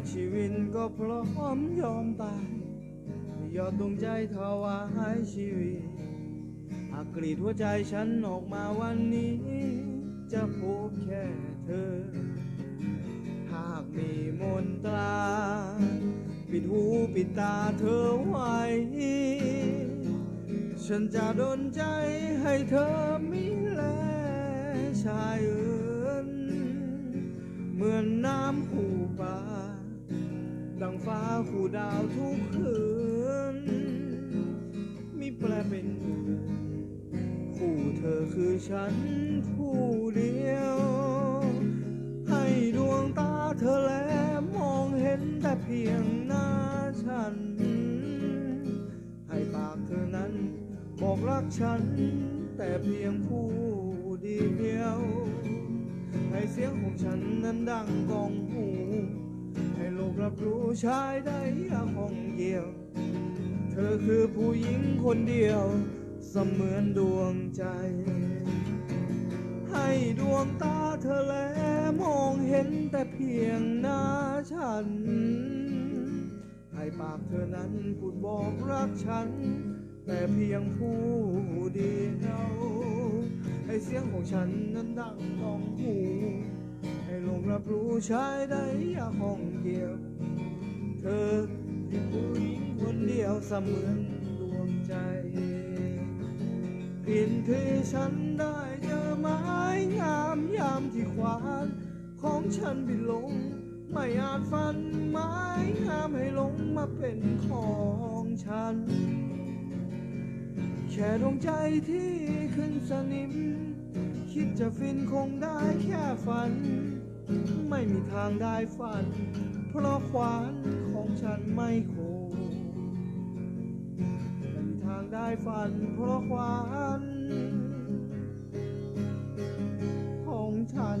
กชีวิตก็พร้อมยอมตายยอดดวงใจถวายชีวิตหากกรีดหัวใจฉันออกมาวันนี้ จะพบแค่เธอ หากมีมนตรา ปิดหูปิดตาเธอไว้ ฉันจะดนใจให้เธอมิแลชายเอินเหมือนน้ำคู่ป่าดังฟ้า คู่ดาวทุกคืนมีแปลเป็นเดือนคู่เธอคือฉันผู้เดียว ให้ดวงตาเธอแลมองเห็นแต่เพียงหน้าฉัน ให้ปากเธอนั้นบอกรักฉัน แต่เพียงผู้เดียว ให้เสียงของฉันนั้นดังกองหู กรับรู้ชายได้อย่างห้องเกี่ยว เธอคือผู้หญิงคนเดียว เสมือนดวงใจ ให้ดวงตาเธอแลมองเห็นแต่เพียงหน้าฉัน ให้ปากเธอนั้นพูดบอกรักฉัน แต่เพียงผู้เดียว ให้เสียงของฉันนั้นดังก้องหู กับรู้ชายได้อยาห้องเกี่ยว เธอคือผู้หญิงคนเดียวเสมือนดวงใจกลิ่นที่ฉันได้เจอไม้งามยามที่ควานของฉันบินลง ไม่อาจฟันไม้งามให้ลงมาเป็นของฉัน แค่ดวงใจที่ขึ้นสนิม คิดจะฟินคงได้แค่ฝัน ไม่มีทางได้ฝัน เพราะขวานของฉันไม่คงไม่มีทางได้ฝัน เพราะขวานของฉัน